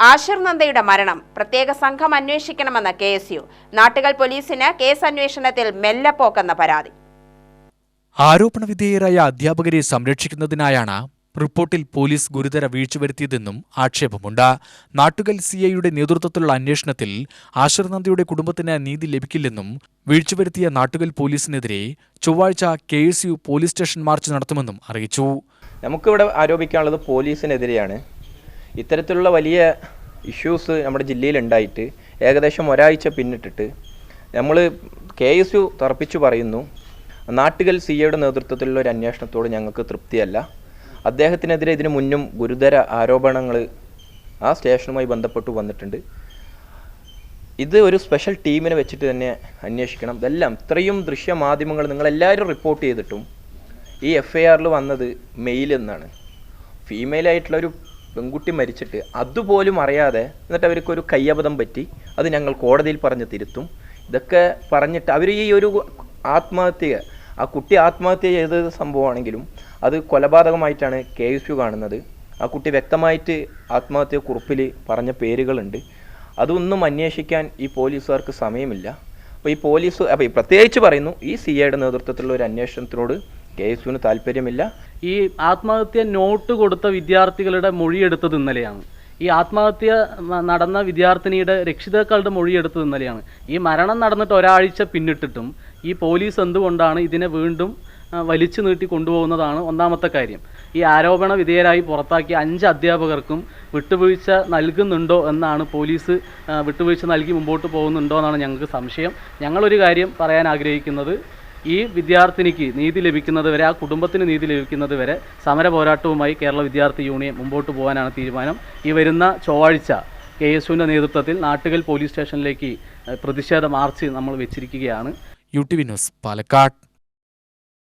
ആഷിർ നന്ദയുടെ മരണം. പ്രത്യേക സംഘം അന്വേഷിക്കണമെന്ന കെ എസ് യു. നാട്ടുകൽ പോലീസിന് കേസ് അന്വേഷണത്തിൽ മെല്ലെപ്പോക്കെന്ന പരാതി. ആരോപണ വിധേയരായ അധ്യാപകരെ സംരക്ഷിക്കുന്നതിനായാണ് റിപ്പോർട്ടിൽ പോലീസ് ഗുരുതര വീഴ്ച വരുത്തിയതെന്നും ആക്ഷേപമുണ്ട്. നാട്ടുകൽ സിഐയുടെ നേതൃത്വത്തിലുള്ള അന്വേഷണത്തിൽ ആശിർ നന്ദയുടെ കുടുംബത്തിന് നീതി ലഭിക്കില്ലെന്നും വീഴ്ച വരുത്തിയ നാട്ടുകൽ പോലീസിനെതിരെ ചൊവ്വാഴ്ച K S U police station march നടത്തുമെന്നും അറിയിച്ചു. നമുക്കിവിടെ ആരോപിക്കാനുള്ളത് പോലീസിനെതിരെയാണ്. ഇത്തരത്തിലുള്ള വലിയ ഇഷ്യൂസ് നമ്മുടെ ജില്ലയിലുണ്ടായിട്ട് ഏകദേശം ഒരാഴ്ച പിന്നിട്ടിട്ട് നമ്മൾ കെ എസ് യു തറപ്പിച്ചു പറയുന്നു. നാട്ടുകൽ സി എയുടെ നേതൃത്വത്തിലുള്ള ഒരു അന്വേഷണത്തോട് ഞങ്ങൾക്ക് തൃപ്തിയല്ല. അദ്ദേഹത്തിനെതിരെ ഇതിനു മുന്നും ഗുരുതര ആരോപണങ്ങൾ ആ സ്റ്റേഷനുമായി ബന്ധപ്പെട്ട് വന്നിട്ടുണ്ട്. ഇത് ഒരു സ്പെഷ്യൽ ടീമിനെ വെച്ചിട്ട് തന്നെ അന്വേഷിക്കണം. ഇതെല്ലാം ഇത്രയും ദൃശ്യമാധ്യമങ്ങൾ നിങ്ങളെല്ലാവരും റിപ്പോർട്ട് ചെയ്തിട്ടും ഈ എഫ് ഐ ആറിൽ വന്നത് മെയിൽ എന്നാണ്. ഫീമെയിൽ ആയിട്ടുള്ള ഒരു പെൺകുട്ടി മരിച്ചിട്ട് അതുപോലും അറിയാതെ എന്നിട്ട് അവർക്കൊരു കയ്യബദ്ധം പറ്റി. അത് ഞങ്ങൾ കോടതിയിൽ പറഞ്ഞ് തിരുത്തും. ഇതൊക്കെ പറഞ്ഞിട്ട് അവർ ഈ ഒരു ആത്മഹത്യ ആ കുട്ടി ആത്മഹത്യ ചെയ്ത സംഭവമാണെങ്കിലും അത് കൊലപാതകമായിട്ടാണ് കെ എസ് യു കാണുന്നത്. ആ കുട്ടി വ്യക്തമായിട്ട് ആത്മഹത്യ കുറിപ്പിൽ പറഞ്ഞ പേരുകളുണ്ട്. അതൊന്നും അന്വേഷിക്കാൻ ഈ പോലീസുകാർക്ക് സമയമില്ല. അപ്പോൾ ഈ പോലീസ് അപ്പോൾ പ്രത്യേകിച്ച് പറയുന്നു ഈ സി ഐയുടെ നേതൃത്വത്തിലുള്ള ഒരു അന്വേഷണത്തിനോട് കെ എസ് യുവിന് താല്പര്യമില്ല. ഈ ആത്മഹത്യ നോട്ട് കൊടുത്ത വിദ്യാർത്ഥികളുടെ മൊഴിയെടുത്തത് ഇന്നലെയാണ്. ഈ ആത്മഹത്യ നടന്ന വിദ്യാർത്ഥിനിയുടെ രക്ഷിതാക്കളുടെ മൊഴിയെടുത്തത് ഇന്നലെയാണ്. ഈ മരണം നടന്നിട്ട് ഒരാഴ്ച പിന്നിട്ടിട്ടും ഈ പോലീസ് എന്തുകൊണ്ടാണ് ഇതിനെ വീണ്ടും വലിച്ചു നീട്ടി കൊണ്ടുപോകുന്നതാണ് ഒന്നാമത്തെ കാര്യം. ഈ ആരോപണ വിധേയരായി പുറത്താക്കിയ അഞ്ച് അധ്യാപകർക്കും വിട്ടുവീഴ്ച നൽകുന്നുണ്ടോ എന്നാണ് പോലീസ് വിട്ടുവീഴ്ച നൽകി മുമ്പോട്ട് പോകുന്നുണ്ടോ എന്നാണ് ഞങ്ങൾക്ക് സംശയം. ഞങ്ങളൊരു കാര്യം പറയാൻ ആഗ്രഹിക്കുന്നത്. ഈ വിദ്യാർത്ഥിനിക്ക് നീതി ലഭിക്കുന്നത് വരെ ആ കുടുംബത്തിന് നീതി ലഭിക്കുന്നത് വരെ സമര പോരാട്ടവുമായി കേരള വിദ്യാർത്ഥി യൂണിയൻ മുമ്പോട്ട് പോകാനാണ് തീരുമാനം. ഈ വരുന്ന ചൊവ്വാഴ്ച കെ എസ് യുവിന്റെ നേതൃത്വത്തിൽ നാട്ടുകൽ പോലീസ് സ്റ്റേഷനിലേക്ക് പ്രതിഷേധ മാർച്ച് നമ്മൾ വെച്ചിരിക്കുകയാണ്. U T V news Palakkad.